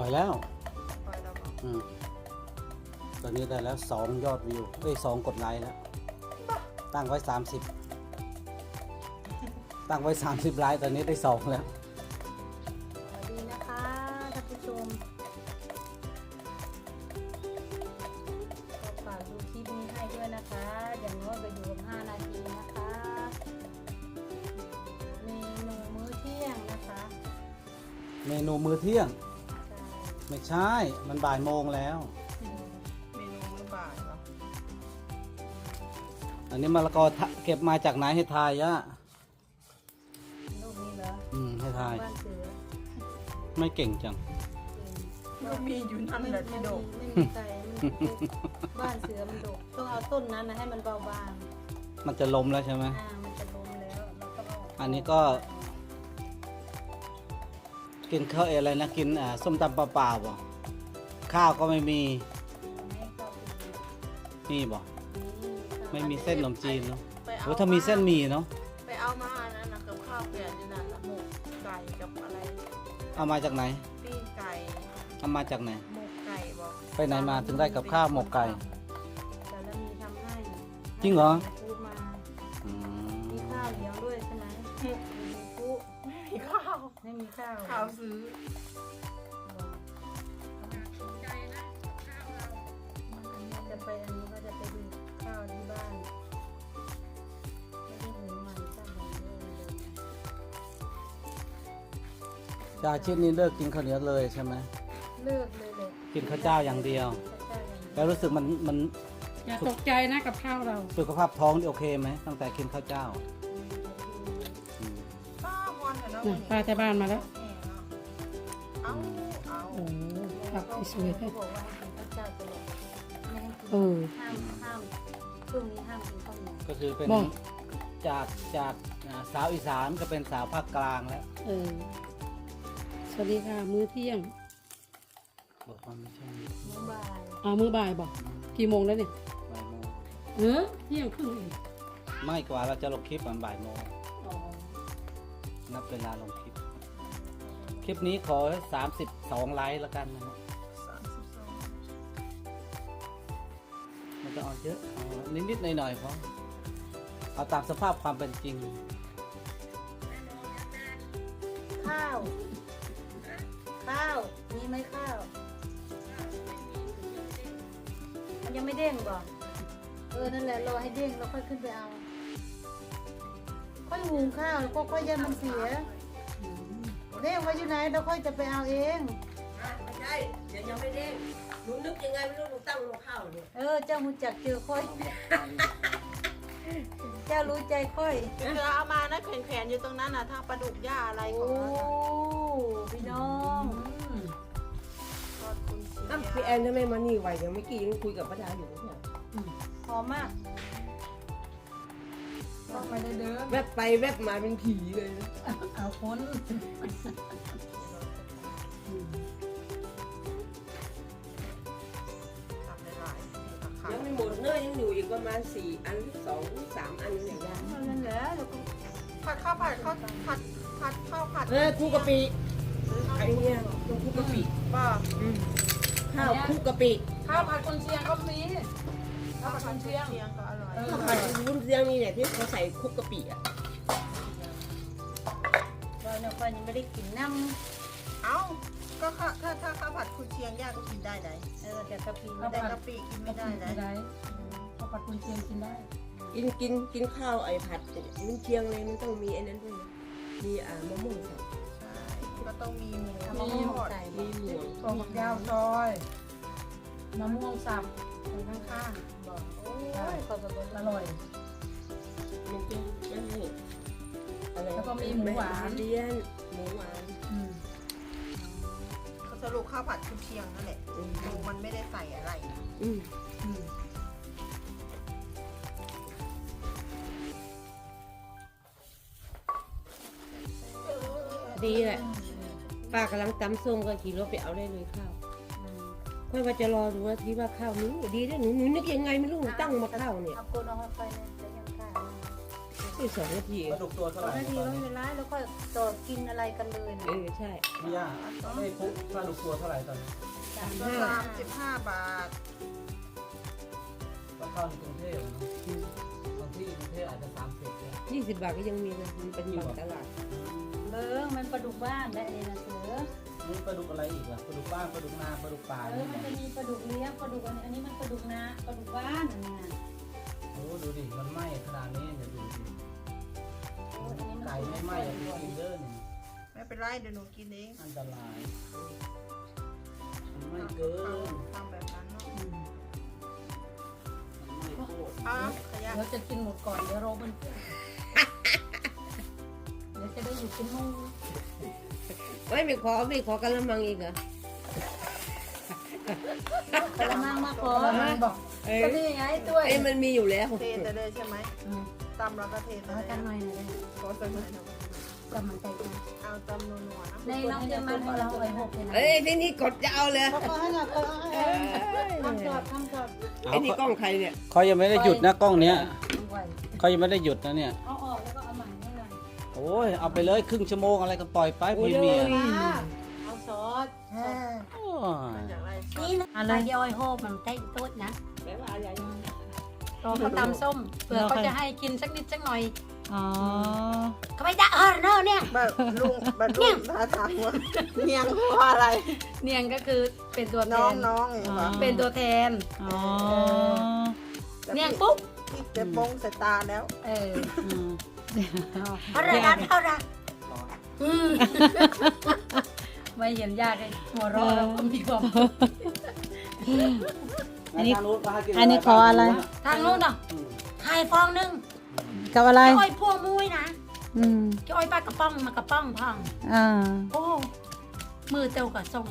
ล่อยแล้วปล่อยเราบอกอืมตอนนี้ได้แล้วสองยอดวิวเอ้ยสองกดไลค์แล้ว ตั้งไว้สามสิบตั้งไว้สามสิบไลค์ตอนนี้ได้สองแล้ว สวัสดีนะคะท่านผู้ชมก็ฝากดูคลิปนี้ให้ด้วยนะคะ อย่างน้อยก็อยู่กับ5นาทีนะคะ เมนูมื้อเที่ยงนะคะ เมนูมื้อเที่ยงใช่ ไม่ใช่ มันบ่ายโมงแล้ว เมนูมื้อบ่ายเหรออันนี้มะละกอทะเก็บมาจากไหนให้ทายยะลูกนี้เหรออืมให้ทาย บ้านเสือไม่เก่งจัง ก็มีอยู่นั่นแหละที่โดกไม่มีใจมันบ้านเสือมันดกต้องเอาต้นนั้นนะให้มันเบาบางมันจะล้มแล้วใช่ไหม อ่ามันจะล้มแล้วแล้วก็เาอันนี้ก็ กินข้าวอะไรนะกินอ่าส้มตำเปล่าๆบ่ข้าวก็ไม่มีให้เข้าไปดูนี่บ่นี่ไม่มีเส้นขนมจีนเนาะไปเอาโอ้ถ้ามีเส้นหมี่เนาะไปเอามาอันนั้นนะกับข้าวเปลี่ยนอยู่นั่นนะหมกไก่กับอะไรเอามาจากไหนปิ้งไก่เอามาจากไหน หมกไก่บอกไปไหนมาถึงได้กับข้าวหมกไก่ แต่ละมีทำให้จริงเหรอพูาวข้าวซื้อจะไปอันนี้ก็จะไปดูข้าวที่บ้านไม่ได้หุงมันข้าวมันเยอะเลยจาชิดนี้เลิกกินข้าวเหนียวเลยใช่ไหมเลิกเลยเลยกินข้าวเจ้าอย่างเดียว แล้วรู้สึกมันมันอย่าตกใจนะกับข้าวเรา สุขภาพท้องนี่โอเคไหมตั้งแต่กินข้าวเจ้า ป้าพรเห็นแล้วน่ะป้าที่บ้านมาแล้ว ผักสวยๆเขาแท้บอกว่าให้กินข้าวเจ้าตลอดไม่ให้กินเออ ห้ามห้ามช่วงนี้ห้ามกินข้าวเหนียวก็คือเป็นบอก จากจากอ่าสาวอีสานก็เป็นสาวภาคกลางแล้วเออสวัสดีค่ะ มื้อเที่ยงบอกว่าไม่ใช่มื้อบ่ายเอามื้อบ่ายบอกกี่โมงแล้วเนี่ยบ่ายโมงเออเที่ยงครึ่งเองไม่กว่าเราจะลงคลิปมันบ่ายโมงอ๋อนับเวลาลงคลิป คลิปนี้ขอสามสิบสองไลค์แล้วกันนะฮะส ไมันจะเอาเยอะเอานิดๆหน่อยๆพอเอาตามสภาพความเป็นจริง ข้าว ข้าว มีไหมข้าว มันยังไม่เด้งบ่เออ นั่นแหละ รอให้เด้งแล้วค่อยขึ้นไปเอา ค่อยหุงข้าวแล้วก็ค่อยยันมันเสีย เด้งไว้อยู่ไหนเราค่อยจะไปเอาเอง ไม่ใช่เดี๋ยวยังไม่เด้งห นูนึกยังไงไม่รู้หนูตั้งลงข้าวเนี่ยเออ เจ้ารู้จักเจอค่อย เจ้ารู้ใจค่อย เธอเอามานะแขวนๆอยู่ตรงนั้นน่ะถ้าปลาดุกย่าอะไรขโอ้องเราน่ะพี่น้องทอดคุณเชียอ้าวพี่แอนทำไมมานี่ไหวยังไม่อกี้ยังคุยกับป้าดาอยู่เนี่ยหอมมากต้องไปเด้อแวบไปแวบมาเป็นผีเลยนะเอาคน ๆค่ะยังไม่หมดเนื้อยังอยู่อีกประมาณสี่อันสองสามอันอย่างเงี้ยนั่นแหละแล้วก็ผัดข้าวผัดข้าวผัดผัดข้าวผัดเออคลุกกะปิไอ้เนี่ยต้องคลุกกะปิป้าข้าวคลุกกะปิข้าวผัดคนเชียงก็มีข้าวผัดคนเชียงเชียงก็อร่อยข้าวผัดวุ้นเสียงนี่เนี่ยที่เขาใส่คลุกกะปิอะเราเนี่ยค่อยยังไม่ได้กินน้เอ้า ก็ข้าถ้าถ้าข้าวผัดคุณเชียงย่าก็กินได้ไหนำเออแต่กะปิแต่ไม่ได้กะปิกินไม่ได้ไหนไม่ได้ข้าวผัดคนเชียงกินได้กินกินกินข้าวไอ้ผัดวุ้นเชียงเลยมันต้องมีไอ้นั้นด้วยนะมีอ่ามะม่วงสับใช่ก็ต้องมีหมูทำมะม่วงใส่มีหมูตัวผักยาวซอยมะม่วงสับตรงข้างบอกโอ้ยขอบคุณๆอร่อย มันเป็นมันให้อะไรแล้วก็มีหมูหวานเลี้ยนหมูหวานอืมเขา สรุปข้าวผัดคุณเชียงนั่นแหละอืมหมูมันไม่ได้ใส่อะไรอืมอืมดีแหละป้ากำลังตำส้มก็ขี่รถไปเอาได้เลยข้าวค่อยว่าจะรอดูว่าที่ว่าข้าวนี้ดีด้วยหนูหนูนึกยังไงไม่รู้หนูตั้งมาข้าวเนี่ย เอาโกนเอาไปเลยจะยังข้าวน อีกสองนาทีปลาดุกตัวเท่าสไหองร่นาทีไม่เป็นไรแล้วค่อยจอดกินอะไรกันเลยเอนะอใช่ไม่ยากไม่พุกปลาดุกตัวเท่าไหร่ตอนนี้สามตัวห้าสามสิบห้าบาทก็เข้าในกรุงเทพเนอะบางที่กรุงเทพอาจจะสามสิบเนี่ยยี่สิบบาทก็ยังมีนะมันเป็นบางตลาดเบิ้งมันปลาดุกบ้านและนี่นะเสือมีปลาดุกอะไรอีกล่ะปลาดุกบ้านปลาดุกนาปลาดุกป่าเออมันจะมีปลาดุกเลี้ยงปลาดุกอันนี้อันนี้มันปลาดุกนาปลาดุกบ้านอันนี้นะโอ้ดูดิมันไหม้ขนาดนี้เนี่ยดูดิเอ ออันนี้มันไก่ไม่ไหม้อย่าไปกินเด้อนี่ไม่เป็นไรเดี๋ยวหนูกินเองอันตรายมันไหม้เกินทำแบบนั้นเนาะมันไหม้โคตรอ้าวขยะเดี๋ยวจะกินหมดก่อนเดี๋ยวรอมันเปื่อยเดี๋ยวจะได้อยู่กินมุ้งไม่ไม่ขอไม่ขอกระมังอีกเหรอกระมังมาขอบอกเอ้ยก็นี่ไงตัวเอ้ยมันมีอยู่แล้ว เทแต่เลยใช่ไหม ตำแล้วก็เทแต่เอาเลกันยหน่อยนะขอสักหน่อยนะจำมันใจกันเอาตำนัวๆนะในน้องเจมันของเราไอ้หกเลยนะเอ้ยที่นี่กดจะเอาเลยเขาก็ให้หน่อยเขาให้ทำจอดทำจอดไอ้นี่กล้องใครเนี่ยเขายังไม่ได้หยุดนะกล้องเนี้ยไหวเขายังไม่ได้หยุดนะเนี่ย เอาออกแล้วก็เอาใหม่ให้หน่อยโอ้ยเอาไปเลยครึ่งชั่วโมงอะไรก็ปล่อยไปพี่เมียเอาซอสโอ้ยอย่างไรนี่นะอะไรย่อยโฮมันใกล้ตุ๊ดนะ แปลว่าอะไรรอ เขาตำส้มเผื่อเขาจะให้กินสักนิดสักหน่อยอ๋อเขาไม่ได้เออเนอะเนี่ย แบบลุงแบบลุงท่าทางว่าเนียงเพราะอะไร เนียงก็คือเป็นตัวแทน้องนน้องๆอย่างเงี้ยเป็นตัวแทน อ๋อแต่เนียงปุ๊บพี่เจ็บมงใส่ตาแล้ว เอออืมเอาละนะเอาละอืมไม่เห็นยากเลยหัวเรอแล้วก็มีความสุข อันนี้ทางนู้นก็ให้กิอันนี้ขออะไร ทางนู้นเนาะอืมไข่ฟองหนึงกับอะไรอ้อยพวงมุ้ยนะอืมอ้อยปลากระป๋องมากระป๋องพองอ่าโอ้มือเต้ากับทรง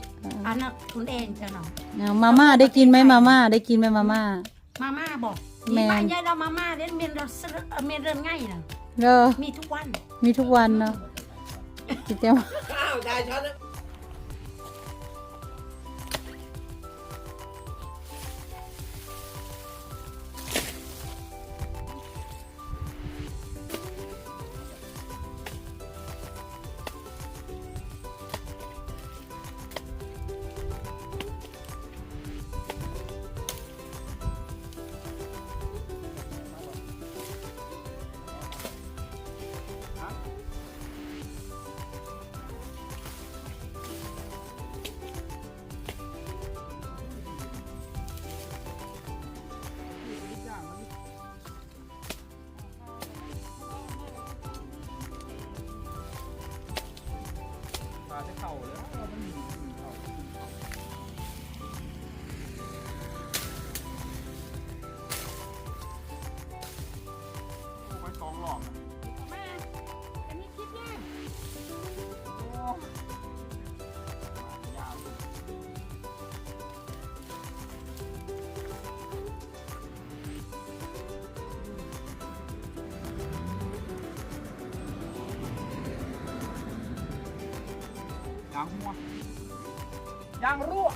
อันนั้นคุณเองเจ้าหนอเอามาม่าได้กินไหมมาม่าได้กินไหมมาม่ามาม่าบอกแม่มีบ้านยายเรามาม่าเล่นเมียนเราเสเอ่อเมียนเรือนง่ายนะเออมีทุกวัน มีทุกวันเนาะกินเต็มข้าวได้ช้อนางหัวยางรั่ว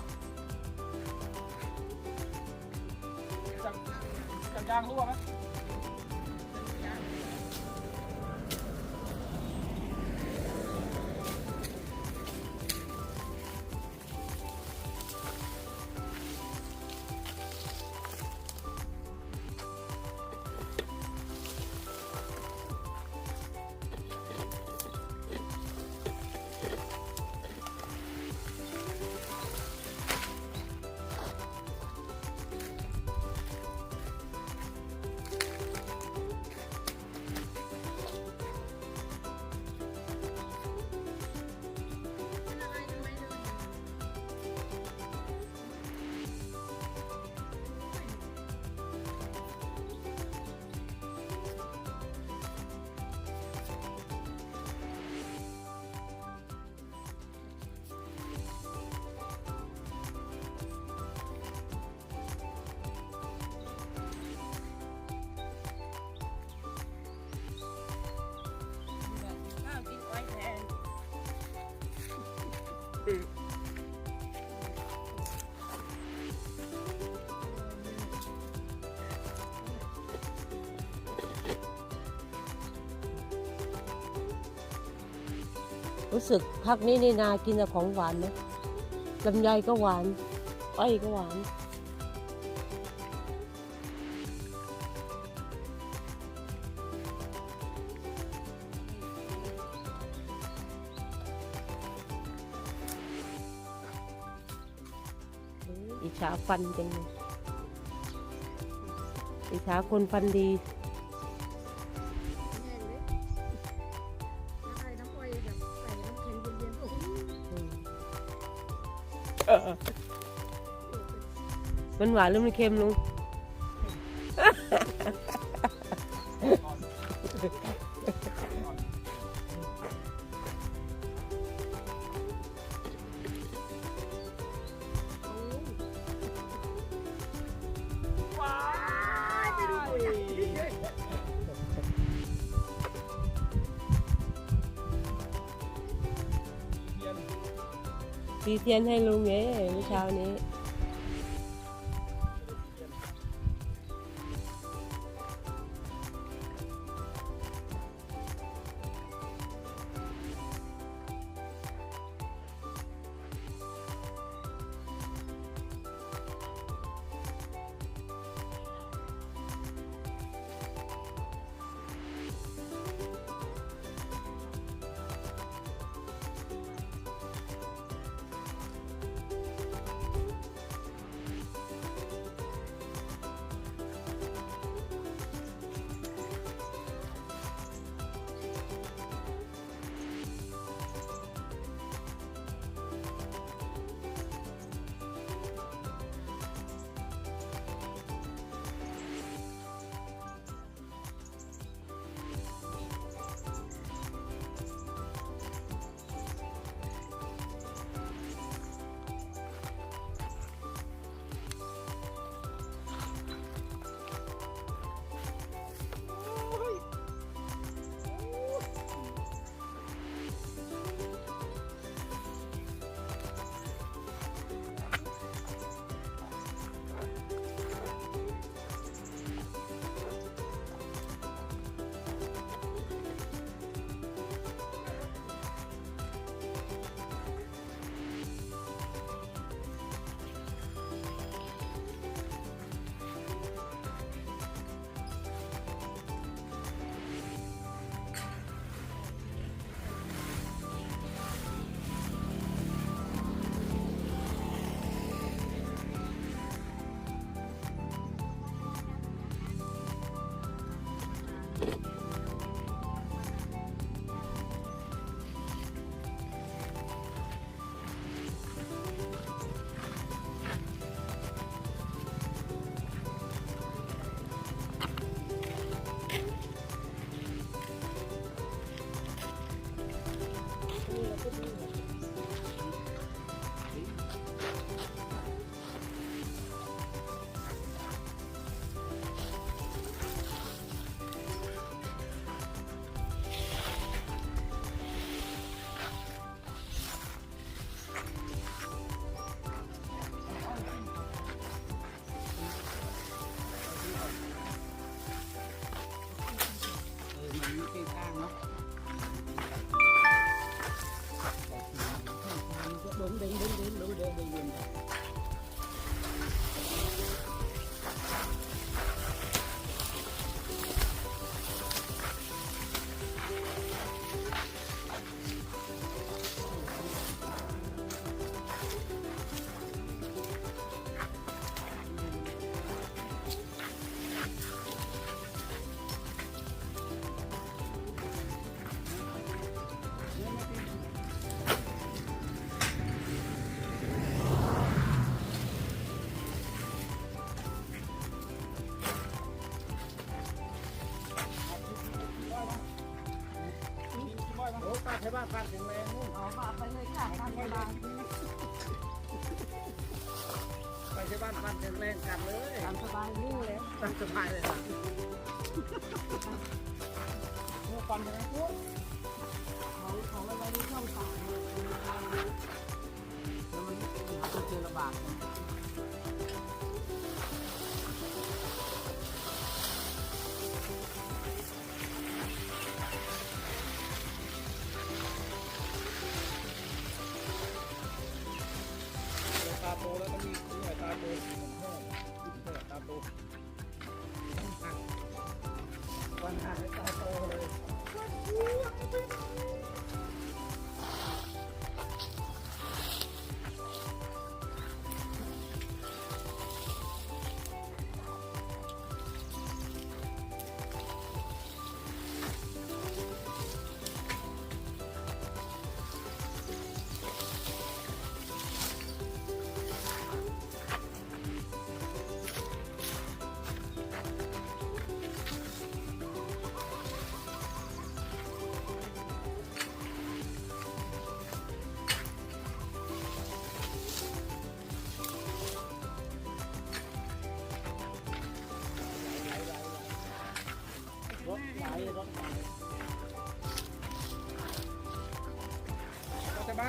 รู้สึกพักนี้นี่นากินแต่ของหวานนะลำไยก็หวานอ้อยก็หวานอิจฉาฟันจังเลยอิจฉาคนฟันดี มันหวานหรือมันเค็มลุงตีเทียนให้ลุงไงเมื่อเช้านี้ บ้านป้าแข็งแรงนู่นอ๋อมาไปเลยค่ะตามสบายไปใช่บ้านป้าแข็งแรงกันเลยตามสบายนิ่งเลยตามสบายเลยล่ะมูฟันใช่ไหมปุ๊บของของอะไรนี่ช่องสามเลยแล้วมันหาตัวเจอลำบาก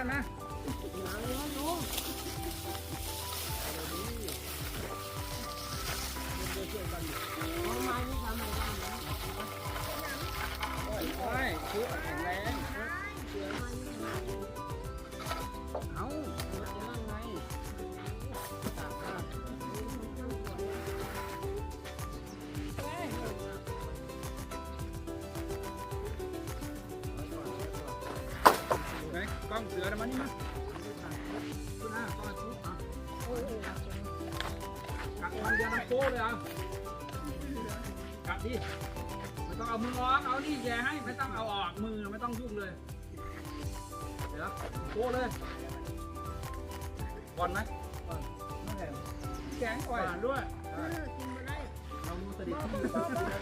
จะบ้านนะใช่คือแข็งแรงเอา ล้องเสือนะมันนี่มาดูหน้ากล้องชุบอะกัดมันยาน้ำโป้เลยอะกัดดิไม่ต้องเอามือออกเอานี่แย่ให้ไม่ต้องเอาออกมือไม่ต้องยุ่งเลยเดี๋ยวโป้เลยบอลไหมแข็งก่อยด้วยเรามูสดิที่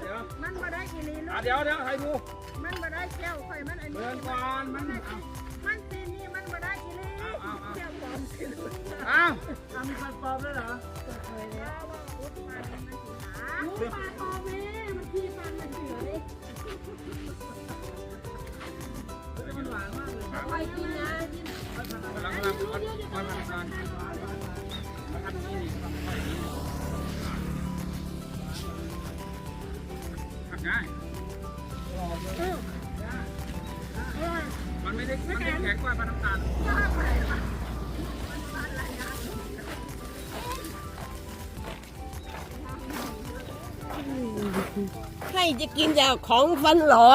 เดี๋ยวมันมาได้กี่ลีลูอะกเดี๋ยวเดี๋ยวให้ดูมันมาได้แก้วข่อยมันอันนี้เดินก่อนมันเอามันปี อาแก้วปลอมสิเอาทำฟันปลอมด้วยเหรออุดมามันสิหาปลาปลอมแม่มันขี้ฟันมันเสือเลยมันหวานมากเลยไปกินนะกินกำลังกำลังมันมันทำการมันทำนี่นี่ทำนี่หักง่ายมันไม่ได้มันไม่แข็งกว่าปลาน้ำตาล ให้จะกินจากของฟันเหรอ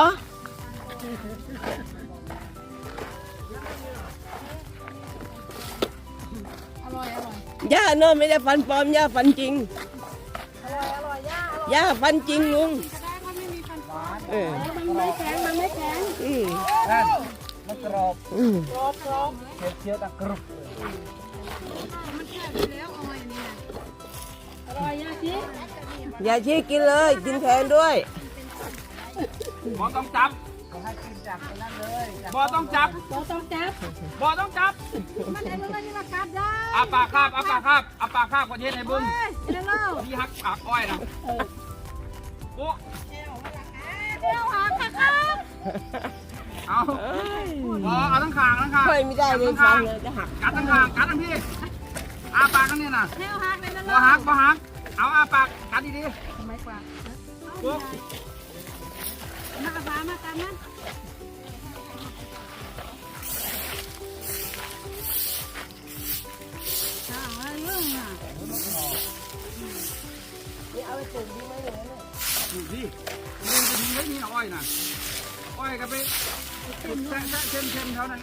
อร่อย อร่อย ย่าเนอะไม่ได้ฟันปลอมย่าฟันจริง อร่อย อร่อยย่าอร่อยย่าฟันจริงลุงก็ได้ก็ไม่มีฟันปลอมเออมันไม่แข็ง มันไม่แข็งอืมนั่นมันกรอบอืมกรอบกรอบเคี้ยวเคี้ยวตะกรุบมันแข็งแล้วอร่อยเนี่ยอร่อยย่าชิ อย่าชี้กินเลย กินแทนด้วยบอต้องจับเขาให้กินจากไอ้นั่นเลยจากบอต้องจับเราต้องจับบอต้องจับมันเอ็นอะไรนี่มากัดได้อาปากคาบอาปากคาบอาปากคาบประเทศไหนบึ้งเฮ้ยเดี๋ยวเล่าพี่ฮักปากอ้อยนะโอ้เดี๋ยวหาค่ะครับเอาบอเอาทั้งขางทั้งขางค่อยไม่ได้เลยฟันเลยจะหักกัดทั้งขางกัดทั้งพี่อาปากทั้งนี้น่ะเดี๋ยวหักเลยนะบอฮักบอฮักเอาอาปาก กัดดีทำไมกว่าปุ๊บมากระฟ้ามากันนะข้าวอะไรเรื่องอะดูสิมึงจะดีไว้นี่นะอ้อยน่ะอ้อยก็ไปแช่แช่เค็มๆเท่านั้น